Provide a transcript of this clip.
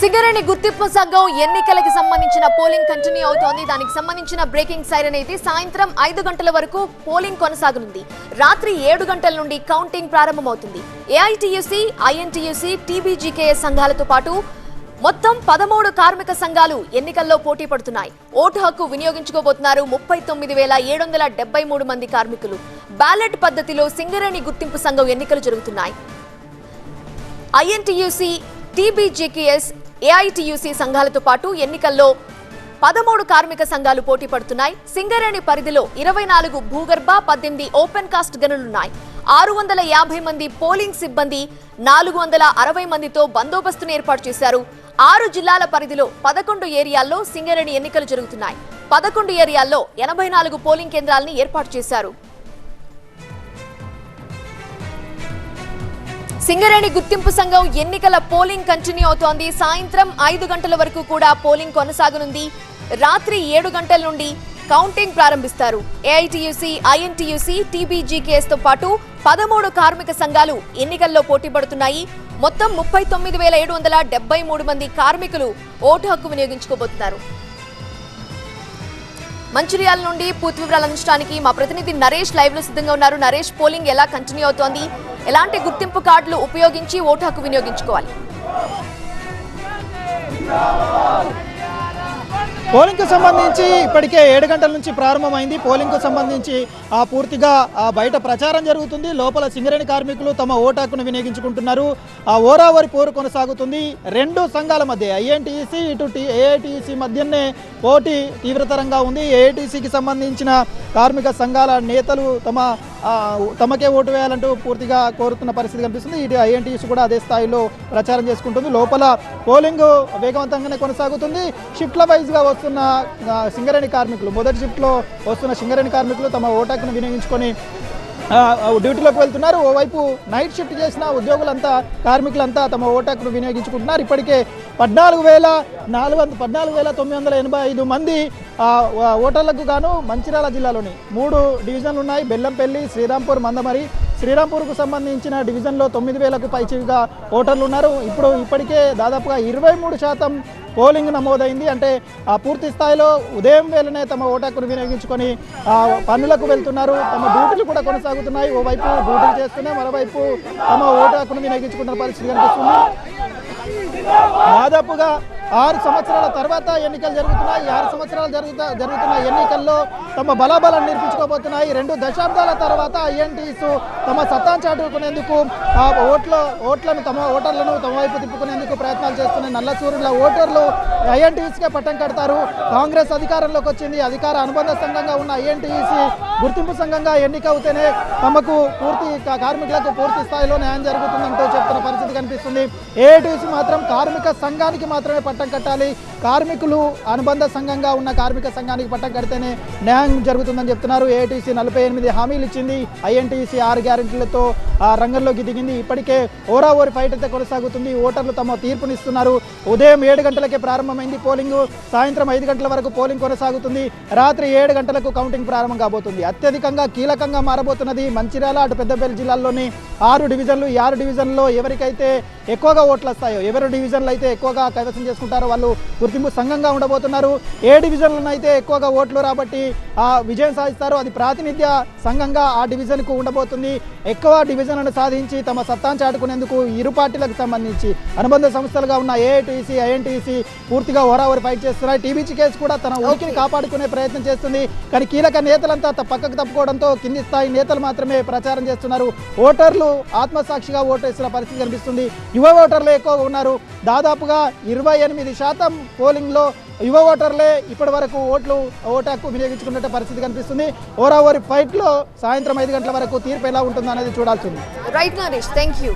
సింగరేణి గుర్తింపు సంఘం ఎన్నికలకి సంబంధించిన పోలింగ్ కంటిన్యూ అవుతోంది. దానికి సంబంధించిన బ్రేకింగ్ సైరన్ అయితే సాయంత్రం ఐదు గంటల వరకు పోలింగ్ కొనసాగనుంది. రాత్రి ఏడు గంటల నుండి కౌంటింగ్ ప్రారంభమవుతుంది. ఏఐటియుసి ఐఎన్టీయూసీ టీబీజీకేఎస్ సంఘాలతో పాటు మొత్తం పదమూడు కార్మిక సంఘాలు ఎన్నికల్లో పోటీ పడుతున్నాయి. ఓటు హక్కు వినియోగించుకోబోతున్నారు ముప్పై తొమ్మిది వేల ఏడు వందల డెబ్బై మూడు మంది కార్మికులు. బ్యాలెట్ పద్ధతిలో సింగరేణి గుర్తింపు సంఘం ఎన్నికలు జరుగుతున్నాయి. ఐఎన్టీయూసీ టీబీజీకేఎస్ ఏఐటీయూసీ సంఘాలతో పాటు ఎన్నికల్లో పదమూడు కార్మిక సంఘాలు పోటీ పడుతున్నాయి. సింగరేణి పరిధిలో ఇరవై నాలుగు భూగర్భ పద్దెనిమిది ఓపెన్ కాస్ట్ గనులున్నాయి. ఆరు వందల యాభై మంది పోలింగ్ సిబ్బంది నాలుగు వందల అరవై మందితో బందోబస్తును ఏర్పాటు చేశారు. ఆరు జిల్లాల పరిధిలో పదకొండు ఏరియాల్లో సింగరేణి ఎన్నికలు జరుగుతున్నాయి. పదకొండు ఏరియాల్లో ఎనభై నాలుగు పోలింగ్ కేంద్రాలను ఏర్పాటు చేశారు. సింగరేణి గుర్తింపు సంఘం ఎన్నికల పోలింగ్ కంటిన్యూ అవుతోంది. సాయంత్రం ఐదు గంటల వరకు కూడా పోలింగ్ కొనసాగనుంది. రాత్రి ఏడు గంటల నుండి కౌంటింగ్ ప్రారంభిస్తారు. ఏఐటియుసి ఐఎన్టీయూసీ టీబీజీకేఎస్తో పాటు పదమూడు కార్మిక సంఘాలు ఎన్నికల్లో పోటీ పడుతున్నాయి. మొత్తం ముప్పై తొమ్మిది వేల ఏడు వందల డెబ్బై మూడు మంది కార్మికులు ఓటు హక్కు వినియోగించుకోబోతున్నారు. మంచిర్యాల నుండి పూర్తి వివరాలు అందించడానికి మా ప్రతినిధి నరేష్ లైవ్లో సిద్ధంగా ఉన్నారు. నరేష్ పోలింగ్ ఎలా కంటిన్యూ అవుతోంది? ఎలాంటి గుర్తింపు కార్డులు ఉపయోగించి ఓటు హక్కు వినియోగించుకోవాలి? పోలింగ్కు సంబంధించి ఇప్పటికే ఏడు గంటల నుంచి ప్రారంభమైంది. పోలింగ్కు సంబంధించి ఆ పూర్తిగా ఆ బయట ప్రచారం జరుగుతుంది. లోపల సింగరేణి కార్మికులు తమ ఓటు హక్కును వినియోగించుకుంటున్నారు. ఆ ఓరావరి పోరు కొనసాగుతుంది. రెండు సంఘాల మధ్య ఐఎన్టీసీ ఇటు ఏఐటీసీ మధ్యనే పోటీ తీవ్రతరంగా ఉంది. ఏఐటీసీకి సంబంధించిన కార్మిక సంఘాల నేతలు తమ తమకే ఓటు వేయాలంటూ పూర్తిగా కోరుతున్న పరిస్థితి కనిపిస్తుంది. ఇటు ఐఎన్టీసీ కూడా అదే స్థాయిలో ప్రచారం చేసుకుంటుంది. లోపల పోలింగ్ వేగవంతంగానే కొనసాగుతుంది. షిఫ్ట్ల వైజ్గా వస్తున్న సింగరేణి కార్మికులు మొదటి షిఫ్ట్లో వస్తున్న సింగరేణి కార్మికులు తమ ఓటాకును వినియోగించుకొని డ్యూటీలోకి వెళ్తున్నారు. ఓవైపు నైట్ షిఫ్ట్ చేసిన ఉద్యోగులంతా కార్మికులంతా తమ ఓటాకును వినియోగించుకుంటున్నారు. ఇప్పటికే పద్నాలుగు వేల నాలుగు వందల పద్నాలుగు వేల తొమ్మిది వందల ఎనభై ఐదు మంది ఓటర్లకు గాను మంచిర్యాల జిల్లాలోని మూడు డివిజన్లు ఉన్నాయి. బెల్లంపల్లి శ్రీరాంపూర్ మందమరి. శ్రీరాంపూర్కు సంబంధించిన డివిజన్లో తొమ్మిది వేలకు పైచిగా ఓటర్లు ఉన్నారు. ఇప్పుడు ఇప్పటికే దాదాపుగా ఇరవై మూడు శాతం పోలింగ్ నమోదైంది. అంటే ఆ పూర్తి స్థాయిలో ఉదయం వేళనే తమ ఓటాకును వినియోగించుకొని పనులకు వెళ్తున్నారు. తమ డ్యూటీలు కూడా కొనసాగుతున్నాయి. ఓవైపు డ్యూటీలు చేస్తున్నాయి మరోవైపు తమ ఓటాకును వినియోగించుకుంటున్న పరిస్థితి కనిపిస్తుంది. దాదాపుగా ఆరు సంవత్సరాల తర్వాత ఎన్నికలు జరుగుతున్నాయి. ఆరు సంవత్సరాలు జరుగుతా జరుగుతున్న ఎన్నికల్లో తమ బలాబలాన్ని నిర్మించుకోబోతున్నాయి రెండు దశాబ్దాల తర్వాత ఐఎన్టీస్ తమ సత్తాను చాటుకునేందుకు ఆ ఓట్ల ఓట్లను తమ ఓటర్లను తమ వైపు తిప్పుకునేందుకు ప్రయత్నాలు చేస్తున్న నల్లచూరుల ఓటర్లు ఐఎన్టీసీకే పట్టం కడతారు. కాంగ్రెస్ అధికారంలోకి వచ్చింది. అధికార అనుబంధ సంఘంగా ఉన్న ఐఎన్టీసీ గుర్తింపు సంఘంగా ఎన్నిక అవుతేనే తమకు పూర్తి కార్మికులకు పూర్తి స్థాయిలో న్యాయం జరుగుతుందంటూ చెప్తున్న పరిస్థితి కనిపిస్తుంది. ఏఐటీసీ మాత్రం కార్మిక సంఘానికి మాత్రమే పట్టం కట్టాలి. కార్మికులు అనుబంధ సంఘంగా ఉన్న కార్మిక సంఘానికి పట్టం కడితేనే న్యాయం జరుగుతుందని చెప్తున్నారు. ఏఐటీసీ నలభై ఎనిమిది హామీలు ఇచ్చింది. ఐఎన్టీసీ ఆరు గ్యారెంటీలతో ఆ రంగంలోకి దిగింది. ఇప్పటికే ఓరా ఓరి ఫైట్ అయితే కొనసాగుతుంది. ఓటర్లు తమ తీర్పునిస్తున్నారు. ఉదయం ఏడు గంటలకే ప్రారంభమైంది పోలింగ్. సాయంత్రం ఐదు గంటల వరకు పోలింగ్ కొనసాగుతుంది. రాత్రి ఏడు గంటలకు కౌంటింగ్ ప్రారంభం కాబోతుంది. అత్యధికంగా కీలకంగా మారబోతున్నది మంచిర్యాల అటు పెద్దపల్లి జిల్లాల్లోని ఆరు డివిజన్లు. ఈ ఆరు డివిజన్లో ఎవరికైతే ఎక్కువగా ఓట్లు వస్తాయో ఎవరు డివిజన్లు అయితే ఎక్కువగా కైవసం చేసుకుంటారో వాళ్ళు గుర్తింపు సంఘంగా ఉండబోతున్నారు. ఏ డివిజన్లను అయితే ఎక్కువగా ఓట్లు రాబట్టి ఆ విజయం సాధిస్తారో అది ప్రాతినిధ్య సంఘంగా ఆ డివిజన్కు ఉండబోతుంది. ఎక్కువ డివిజన్లను సాధించి తమ సత్తాను చాటుకునేందుకు ఇరు పార్టీలకు సంబంధించి అనుబంధ సంస్థలుగా ఉన్న ఏఐటీసీ ఐఎన్టీసీ పూర్తిగా ఓరావరి ఫైట్ చేస్తున్నాయి. టీబీసీ కేసు కూడా తన ఉనికిని కాపాడుకునే ప్రయత్నం చేస్తుంది. కానీ కీలక నేతలంతా పక్కకు తప్పుకోవడంతో కింది స్థాయి నేతలు మాత్రమే ప్రచారం చేస్తున్నారు. ఓటర్లు ఆత్మసాక్షిగా ఓటేస్తున్న పరిస్థితి కనిపిస్తుంది. యువ ఓటర్లు ఎక్కువగా ఉన్నారు. దాదాపుగా ఇరవై ఎనిమిది శాతం పోలింగ్లో యువ ఓటర్లే ఇప్పటి వరకు ఓట్లు ఓటు హక్కు వినియోగించుకున్నట్టు పరిస్థితి కనిపిస్తుంది. ఓరావరి ఫైట్లో సాయంత్రం ఐదు గంటల వరకు తీర్పు ఎలా ఉంటుందో అనేది చూడాల్సింది. Right Naresh thank you